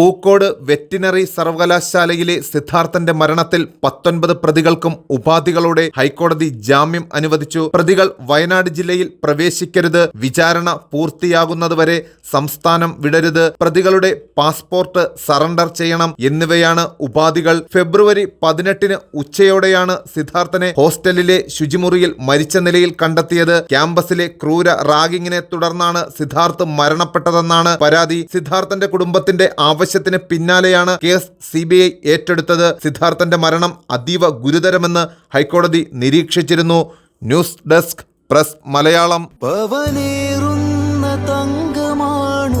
Pookode veterinary സർവകലാശാലയിലെ സിദ്ധാർത്ഥന്റെ മരണത്തിൽ പത്തൊൻപത് പ്രതികൾക്കും ഉപാധികളോടെ ഹൈക്കോടതി ജാമ്യം അനുവദിച്ചു. പ്രതികൾ വയനാട് ജില്ലയിൽ പ്രവേശിക്കരുത് വിചാരണ പൂർത്തിയാകുന്നതുവരെ സംസ്ഥാനം വിടരുത്. പ്രതികളുടെ പാസ്പോർട്ട് സറണ്ടർ ചെയ്യണം എന്നിവയാണ് ഉപാധികൾ. ഫെബ്രുവരി പതിനെട്ടിന് ഉച്ചയോടെയാണ് സിദ്ധാർത്ഥനെ ഹോസ്റ്റലിലെ ശുചിമുറിയിൽ മരിച്ച നിലയിൽ കണ്ടെത്തിയത്. ക്യാമ്പസിലെ ക്രൂര റാഗിങ്ങിനെ തുടർന്നാണ് സിദ്ധാർത്ഥ് മരണപ്പെട്ടതെന്നാണ് പരാതി. സിദ്ധാർത്ഥന്റെ കുടുംബത്തിന്റെ ആവശ്യത്തിന് പിന്നാലെയാണ് കേസ് സി ബി ഐ ഏറ്റെടുത്തത്. സിദ്ധാർത്ഥന്റെ മരണം അതീവ ഗുരുതരമെന്ന് ഹൈക്കോടതി നിരീക്ഷിച്ചിരുന്നു. News desk press Malayalam. Thank തങ്കമാണു